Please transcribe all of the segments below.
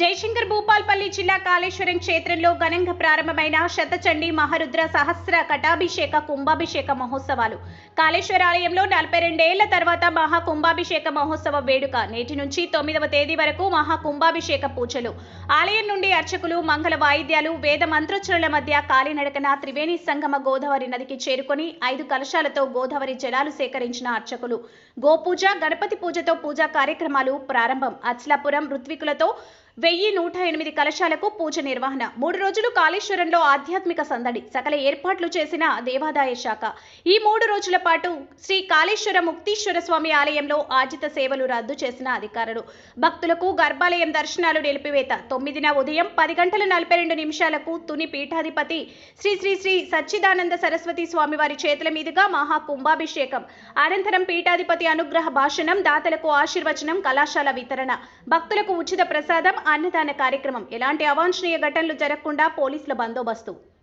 జయశంకర్ భూపాల్పల్లి జిల్లా కాళేశ్వరం క్షేత్రంలో ఘనంగా ప్రారంభమైన శతచండి మహారుద్ర సహస్ర కటాభిషేక కుంభాభిషేక మహోత్సవాలు. కాళేశ్వర ఆలయంలో నలభై రెండేళ్ళ తర్వాత మహా కుంభాభిషేక మహోత్సవ వేడుక. నేటి నుంచి తొమ్మిదవ తేదీ వరకు మహా కుంభాభిషేక పూజలు. ఆలయం నుండి అర్చకులు మంగళ వాయిద్యాలు వేద మంత్రోచ్చరణల మధ్య కాలినడకన త్రివేణి సంగమ గోదావరి నదికి చేరుకొని ఐదు కలశాలతో గోదావరి జలాలు సేకరించిన అర్చకులు. గోపూజ గణపతి పూజతో పూజా కార్యక్రమాలు ప్రారంభం. అచ్లాపురం ఋత్వికులతో వెయ్యి నూట ఎనిమిది కలశాలకు పూజ నిర్వహణ. మూడు రోజులు కాళేశ్వరంలో ఆధ్యాత్మిక సందడి. సకల ఏర్పాట్లు చేసిన దేవాదాయ శాఖ. ఈ మూడు రోజుల పాటు శ్రీ కాళేశ్వర ముక్తీశ్వర స్వామి ఆలయంలో ఆజిత సేవలు రద్దు చేసిన అధికారులు. భక్తులకు గర్భాలయం దర్శనాలు నిలిపివేత. తొమ్మిదిన ఉదయం పది గంటల నలభై రెండు నిమిషాలకు తుని పీఠాధిపతి శ్రీ శ్రీ శ్రీ సచ్చిదానంద సరస్వతి స్వామి వారి చేతుల మీదుగా మహా కుంభాభిషేకం. అనంతరం పీఠాధిపతి అనుగ్రహ భాషణం దాతలకు ఆశీర్వచనం కళాశాల వితరణ. భక్తులకు ఉచిత ప్రసాదం అన్నదాన కార్యక్రమం. ఎలాంటి అవాంఛనీయ ఘటనలు జరగకుండా పోలీసుల బందోబస్తు.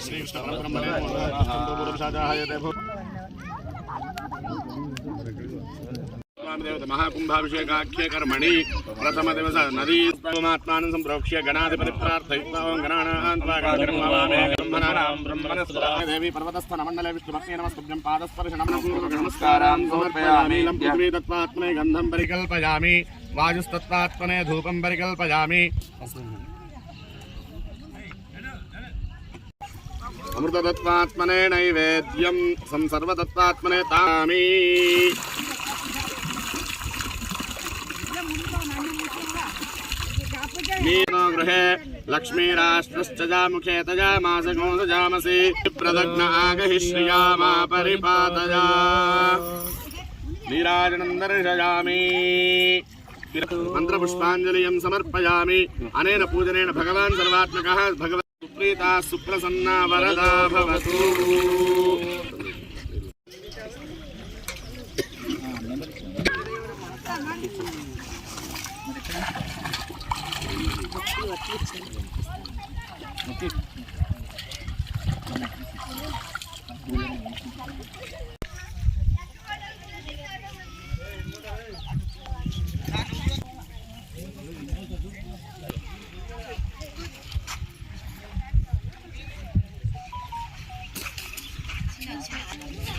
శ్రీకృష్ణ మహాకుంభాభిషేకాఖ్య కర్మణి ప్రథమ దివస నదీ పరమాత్మానం సంప్రోక్ష్య గణాధిపతి ప్రార్థయిత్వా ఓం గణానాన్ దేవి పర్వతస్థ మండలే విష్ణుమత్తే నమస్తుభ్యం పాదస్పర్శ నమస్కారాన్ సమర్పయామి పృథ్వీ తత్వాత్మనే గంధం పరికల్పయామి వాయుస్తత్వాత్మనే ధూపం పరికల్పయామి अमृतत्वात्मने नैवेद्यं संसर्वतत्वात्मने तामि। मीनो गृहे लक्ष्मीराष्ट्रश्च जामुखे तजामासगो प्रदग्न समर्पयामि। अनेन पूजनेन भगवान् सर्वात्मकः भगवान् सुप्रीता सुप्रसन्ना वरदा भवतु Okay. 等一下。